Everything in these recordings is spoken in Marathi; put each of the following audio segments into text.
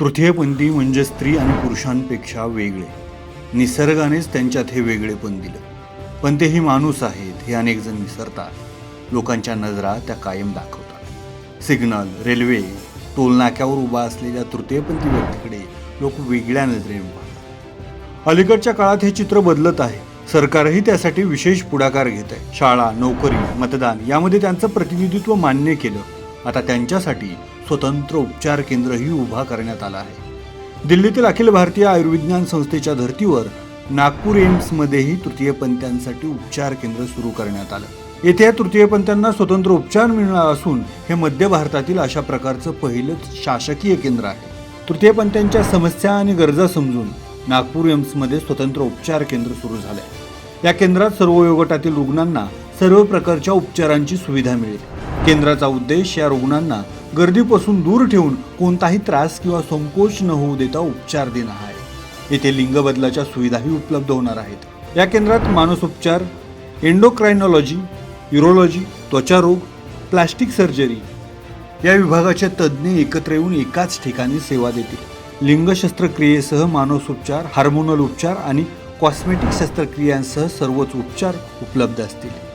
तृतीयपंथी म्हणजे स्त्री आणि पुरुषांपेक्षा वेगळे. निसर्गानेच त्यांच्यात हे वेगळेपण दिलं. पण तेही माणूस आहेत हे अनेक जण विसरतात. लोकांच्या नजरा त्या कायम दाखवतात. सिग्नल रेल्वे टोलनाक्यावर उभा असलेल्या तृतीयपंथी व्यक्तीकडे लोक वेगळ्या नजरेने पाहतात. अलीकडच्या काळात हे चित्र बदलत आहे. सरकारही त्यासाठी विशेष पुढाकार घेत आहे शाळा नोकरी मतदान यामध्ये त्यांचं प्रतिनिधित्व मान्य केलं. आता त्यांच्यासाठी स्वतंत्र उपचार केंद्रही उभा करण्यात आलं आहे. दिल्लीतील अखिल भारतीय आयुर्विज्ञान संस्थेच्या धर्तीवर नागपूर एम्समध्येही तृतीयपंथ्यांसाठी उपचार केंद्र सुरू करण्यात आलं. येथे या तृतीयपंथ्यांना स्वतंत्र उपचार मिळणार असून हे मध्य भारतातील अशा प्रकारचं पहिलंच शासकीय केंद्र आहे. तृतीयपंथ्यांच्या समस्या आणि गरजा समजून नागपूर एम्समध्ये स्वतंत्र उपचार केंद्र सुरू झाले या केंद्रात सर्व वयोगटातील रुग्णांना सर्व प्रकारच्या उपचारांची सुविधा मिळेल. केंद्राचा उद्देश या रुग्णांना गर्दीपासून दूर ठेवून कोणताही त्रास किंवा संकोच न होऊ देता उपचार देणं आहे. येथे लिंगबदलाच्या सुविधाही उपलब्ध होणार आहेत. या केंद्रात मानसोपचार एंडोक्रायनॉलॉजी युरोलॉजी त्वचारोग प्लास्टिक सर्जरी या विभागाचे तज्ज्ञ एकत्र येऊन एकाच ठिकाणी सेवा देतील. लिंग शस्त्रक्रियेसह मानसोपचार हार्मोनल उपचार आणि कॉस्मेटिक शस्त्रक्रियांसह सर्वच उपचार उपलब्ध असतील.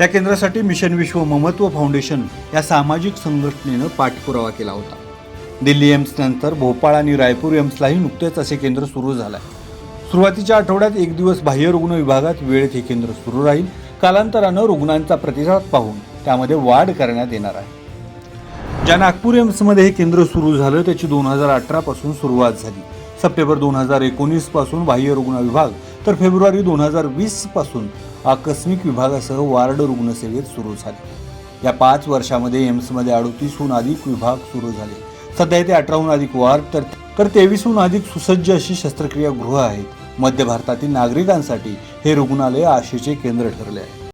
या केंद्रासाठी मिशन विश्व ममत्व फाउंडेशन या सामाजिक संघटनेनं पाठपुरावा केला होता. दिल्ली एम्सनंतर भोपाळ आणि रायपूर एम्सलाही नुकतेच असे केंद्र सुरू झालं आहे सुरुवातीच्या आठवड्यात एक दिवस बाह्य रुग्ण विभागात वेळेत हे केंद्र सुरू राहील. कालांतरानं रुग्णांचा प्रतिसाद पाहून त्यामध्ये वाढ करण्यात येणार आहे. ज्या नागपूर एम्समध्ये हे केंद्र सुरू झालं त्याची दोन हजार अठरापासून सुरुवात झाली. सप्टेंबर दोन हजार एकोणीसपासून बाह्य रुग्ण विभाग तर फेब्रुवारी दोन हजार वीसपासून आकस्मिक विभागासह वार्ड रुग्णसेवेत सुरू झाले. या पाच वर्षामध्ये एम्समध्ये अडतीसहून अधिक विभाग सुरू झाले. सध्या येथे अठराहून अधिक वार्ड तर तर तेवीसहून अधिक सुसज्ज अशी शस्त्रक्रिया गृह आहेत. मध्य भारतातील नागरिकांसाठी हे रुग्णालय आशेचे केंद्र ठरले आहे.